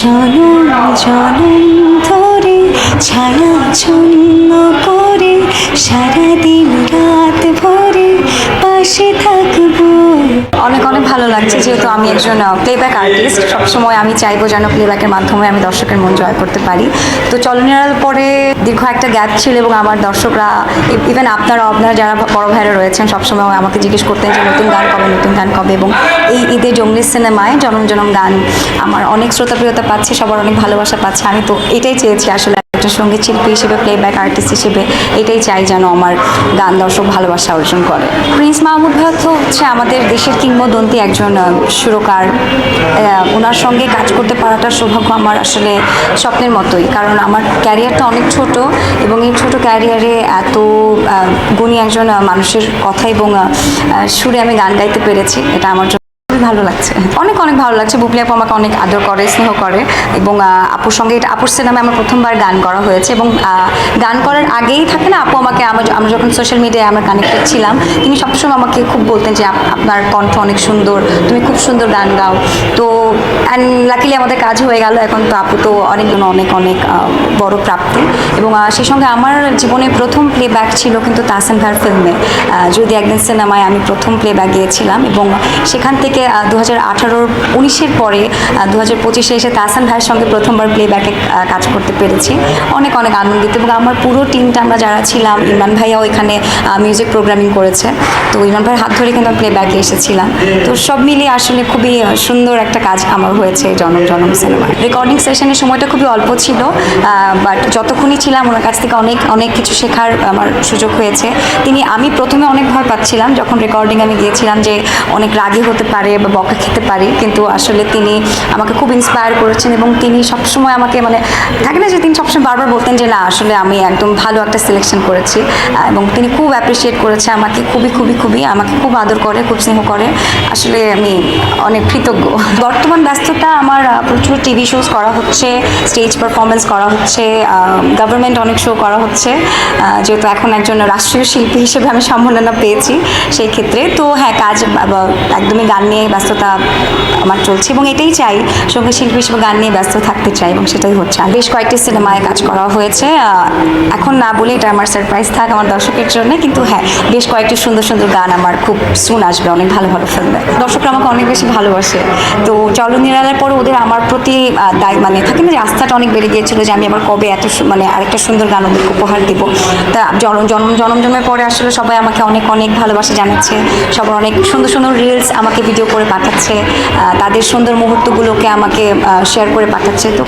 জনম জনম ধরে ছায়া ছন্ন লাগছে যেহেতু আমি একজন প্লেব্যাক আর্টিস্ট সবসময় আমি চাইব যেন প্লেব্যাকের মাধ্যমে আমি দর্শকের মন জয় করতে পারি। তো চলনিয়ার পরে দীর্ঘ একটা গ্যাপ ছিল এবং আমার দর্শকরা ইভেন আপনারা আপনারা যারা বড় ভাইরা রয়েছেন, সবসময় আমাকে জিজ্ঞেস করতেন যে নতুন গান কবে, নতুন গান কবে এবং এই ঈদে জঙ্গলি সিনেমায় জনম জনম গান আমার অনেক শ্রোতাপ্রিয়তা পাচ্ছে, সবার অনেক ভালোবাসা পাচ্ছে, আমি তো এটাই চেয়েছি আসলে। একটা সংগীত শিল্পী হিসেবে প্লেব্যাক আর্টিস্ট হিসেবে এটাই চাই যেন আমার গান দর্শক ভালোবাসা অর্জন করে। প্রিন্স মাহমুদ ভাই তো হচ্ছে আমাদের দেশের কিংবদন্তি একজন সুরকার। ওনার সঙ্গে কাজ করতে পারাটা সৌভাগ্য আমার আসলে স্বপ্নের মতোই। কারণ আমার ক্যারিয়ারটা অনেক ছোট এবং এই ছোট ক্যারিয়ারে এত গুণী একজন মানুষের কথা এবং সুরে আমি গান গাইতে পেরেছি। এটা আমার ভালো লাগছে। অনেক অনেক ভালো লাগছে। বুবলি আপু আমাকে অনেক আদর করে, স্নেহ করে এবং আপুর সঙ্গে এটা, আপুর সিনেমায় আমার প্রথমবার গান করা হয়েছে এবং গান করার আগেই থাকে না, আপু আমাকে, আমার আমরা যখন সোশ্যাল মিডিয়ায় আমরা কানেক্টেড ছিলাম, তিনি সবসময় আমাকে খুব বলতেন যে আপনার কণ্ঠ অনেক সুন্দর, তুমি খুব সুন্দর গান গাও। তো অ্যান্ড লাকিলি আমাদের কাজ হয়ে গেল, এখন তো আপু তো অনেক অনেক অনেক বড় প্রাপ্তি এবং সেই সঙ্গে আমার জীবনে প্রথম প্লেব্যাক ছিল কিন্তু তাহসান ভাইয়ের ফিল্মে যদি একদিন সিনেমায় আমি প্রথম প্লেব্যাক গিয়েছিলাম এবং সেখান থেকে দু হাজার আঠারোর উনিশের পরে দু হাজার পঁচিশে এসে তাহসান ভাইয়ের সঙ্গে প্রথমবার প্লেব্যাকে কাজ করতে পেরেছি। অনেক অনেক আনন্দিত এবং আমার পুরো টিমটা আমরা যারা ছিলাম, ইমরান ভাইয়াও এখানে মিউজিক প্রোগ্রামিং করেছে। তো ইমরান ভাইয়ের হাত ধরে কিন্তু প্লেব্যাকে এসেছিলাম। তো সব মিলিয়ে আসলে খুবই সুন্দর একটা কাজ আমার হয়েছে জনম জনম সিনেমা রেকর্ডিং সেশনের সময়টা খুবই অল্প ছিল বাট যতক্ষণই ছিলাম, ওনার কাছ থেকে অনেক অনেক কিছু শেখার আমার সুযোগ হয়েছে। তিনি, আমি প্রথমে অনেক ভয় পাচ্ছিলাম, যখন রেকর্ডিং আমি গিয়েছিলাম যে অনেক রাগী হতে পারে বা বকা খেতে পারি, কিন্তু আসলে তিনি আমাকে খুব ইন্সপায়ার করেছেন এবং তিনি সবসময় আমাকে মানে থাকে না যে তিনি সবসময় বারবার বলতেন যে, না, আসলে আমি একদম ভালো একটা সিলেকশন করেছি। এবং তিনি খুব অ্যাপ্রিসিয়েট করেছে আমাকে, খুবই খুবই খুবই, আমাকে খুব আদর করে, খুব স্নেহ করে। আসলে আমি অনেক কৃতজ্ঞ। বর্তমান ব্যস্ততা আমার প্রচুর টিভি শোজ করা হচ্ছে স্টেজ পারফরমেন্স করা হচ্ছে গভর্নমেন্ট অনেক শো করা হচ্ছে যেহেতু এখন একজন রাষ্ট্রীয় শিল্পী হিসেবে আমি সম্মাননা পেয়েছি সেই ক্ষেত্রে। তো হ্যাঁ কাজ একদমই গান নিয়ে ব্যস্ততা আমার চলছে এবং এটাই চাই, সংগীত শিল্পী হিসেবে গান নিয়ে ব্যস্ত থাকতে চাই এবং সেটাই হচ্ছে। বেশ কয়েকটি সিনেমায় কাজ করা হয়েছে এখন না বলে এটা আমার সারপ্রাইজ থাক আমার দর্শকের জন্য, কিন্তু হ্যাঁ বেশ কয়েকটি সুন্দর সুন্দর গান আমার খুব সুন আসবে, অনেক ভালো ভালো ফিল্মে দর্শকরা আমাকে অনেক বেশি ভালোবাসে। তো চলো নিরালার পরে ওদের আমার প্রতি দায় মানে থাকে না যে আস্থাটা অনেক বেড়ে গিয়েছিল যে আমি আবার কবে এত মানে আরেকটা সুন্দর গান ওদেরকে উপহার দেবো। তা জন্ম জন্ম জন্ম জন্মের পরে আসলে সবাই আমাকে অনেক অনেক ভালোবাসা জানাচ্ছে। সবার অনেক সুন্দর সুন্দর রিলস আমাকে ভিডিও করে পাঠাচ্ছে আহ, তাদের সুন্দর মুহূর্তগুলোকে আমাকে শেয়ার করে পাঠাচ্ছে। তো